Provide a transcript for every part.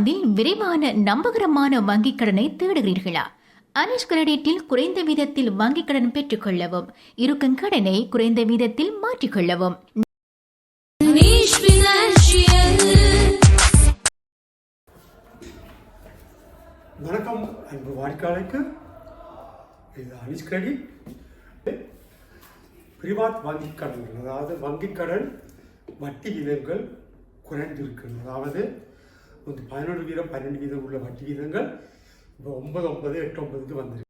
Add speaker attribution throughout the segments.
Speaker 1: இதில் விரைவான நம்பகரமான வங்கிக் கடனை தேடுகிறீர்களா? அனிஷ் கிரெடிட்டில் குறைந்த வீதத்தில் வங்கிக் கடன் பெற்றுக்கொள்ளவும் இருக்கும் கடனை குறைந்த வீதத்தில் மாற்றிக்கொள்ளவும்.
Speaker 2: வணக்கம் அன்பு வாடிக்கையாளருக்கு இது அனிஷ் கிரெடிட். பிரிவாத் வங்கிக் கடன்கள் அதாவது வங்கிக் கடன் வட்டி வீதங்கள் குறைந்திருக்கிறது அதாவது வந்து பதினொன்று வீதம் பன்னெண்டு வீதம் உள்ள வட்டி வீதங்கள் இப்போ ஒன்பது ஒன்பது எட்டு ஒன்பதுக்கு வந்திருக்கு.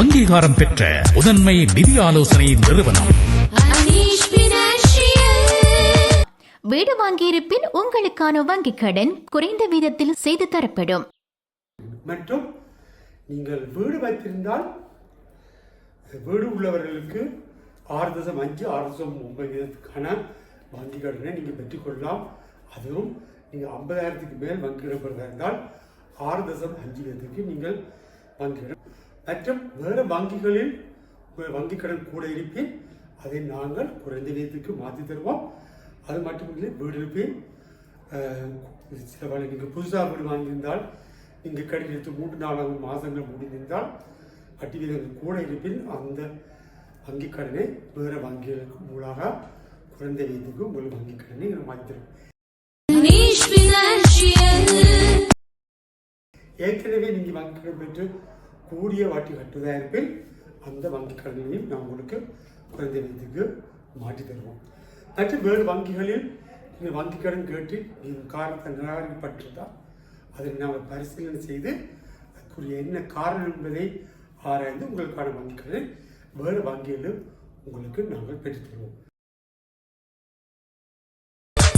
Speaker 3: அங்கீகாரம் பெற்ற முதன்மை நிதி ஆலோசனை நிறுவனம்.
Speaker 1: வீடு வாங்கியிருப்பின் உங்களுக்கான வங்கிக் கடன் குறைந்த வீதத்தில் செய்து தரப்படும்.
Speaker 2: மற்றும் நீங்கள் வீடு வைத்திருந்தால் வீடு உள்ளவர்களுக்கு ஆறு தசம் அஞ்சு ஆறு தசம் ஒன்பது வீதத்துக்கான வங்கி கடனை நீங்கள் பெற்றுக்கொள்ளலாம் அதுவும் நீங்கள் ஐம்பதாயிரத்துக்கு மேல் வங்கி இருந்தால் ஆறு தசம் அஞ்சு வீதத்துக்கு நீங்கள் வங்கி மற்றும் வேறு வங்கிகளில் உங்கள் வங்கி கடன் கூட இருப்பின். அதை நாங்கள் குறைந்த வீதத்துக்கு மாற்றி தருவோம். அது மட்டுமில்லை வீடு இருப்பின். சில வேலை நீங்கள் புதுசாக வீடு வாங்கியிருந்தால் நீங்கள் கடிதத்து மூன்று நான்கு மாதங்கள் முடிந்திருந்தால் வட்டி வீதங்கள் கூட இருப்பின் அந்த வங்கிக் கடனை வேறு வங்கிகளுக்கு மூலமாக குறைந்த வீதத்துக்கு உங்கள் வங்கிக் கடனை நாங்கள் ஏற்கனவே நீங்கள் வங்கி கடன் பெற்று கூடிய வாட்டி கட்டுவதாக இருப்பேன் அந்த வங்கி கடனையும் நான் உங்களுக்கு குறைந்த வீதத்துக்கு மாற்றி தருவோம். மற்றும் வேறு வங்கிகளில் நீங்கள் வங்கி கடன் கேட்டு நீங்கள் காரணத்தை நிராகரிக்கப்பட்டிருந்தால் அதை நாம் பரிசீலனை செய்து அதுக்குரிய என்ன காரணம் என்பதை ஆராய்ந்து உங்களுக்கான வங்கி கடனை வேறு வங்கிகளிலும் உங்களுக்கு நாங்கள் பெற்றுத்தருவோம்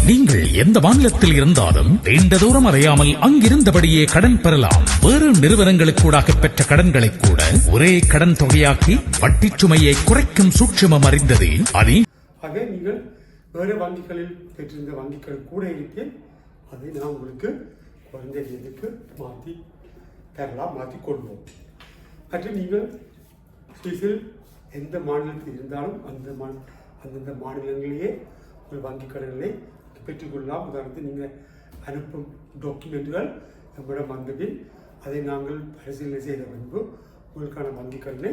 Speaker 3: நீங்கள் எந்த மாநிலத்தில் இருந்தாலும் நீண்ட தூரம் அறையாமல் அங்கிருந்தபடியே கடன் பெறலாம். வேறு நிறுவனங்களுக்கூடாக பெற்ற கடன்களை கூட ஒரே கடன் தொகையாக்கி வட்டி சுமையை குறைக்கும் சூட்சமம் அறிந்தது அணி
Speaker 2: ஆக நீங்கள் வேறு வங்கிகளில் பெற்றிருந்த வங்கிகள் கூட இருக்கேன் அதை நான் உங்களுக்கு குறைந்த மாற்றி தரலாம் மாற்றி கொள்வோம். மற்றும் நீங்கள் சுவிஸில் எந்த மாநிலத்தில் இருந்தாலும் அந்த மா அந்தந்த மாநிலங்களிலேயே உங்கள் வங்கி கடன்களை பெற்றுக்கொள்ளலாம் உதாரணத்துக்கு நீங்கள் அனுப்பும் டாக்குமெண்ட்டுகள் நம்மிடம் வந்தபின் அதை நாங்கள் பரிசீலனை செய்த பின்பு உங்களுக்கான வங்கி கடனை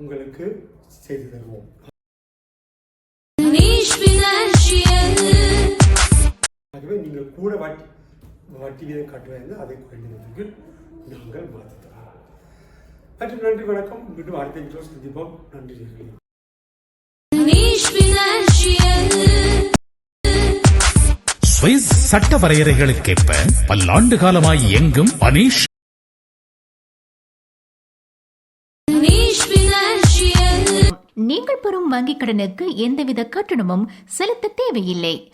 Speaker 2: உங்களுக்கு செய்து தருவோம். ஆகவே நீங்கள் கூட வட்டி வட்டி வீதம் கட்டுவது அதை குறைந்ததுக்கு நாங்கள் மாற்றி தரோம் மற்றும் நன்றி வணக்கம். மீண்டும் அடுத்த வீடியோ சந்திப்போம். நன்றி.
Speaker 3: சுவிஸ் சட்ட வரையறைகளுக்கேற்ப பல்லாண்டு காலமாய் இயங்கும் அனீஷ்.
Speaker 1: நீங்கள் பெறும் வங்கிக் கடனுக்கு எந்தவித கட்டணமும் செலுத்த தேவையில்லை.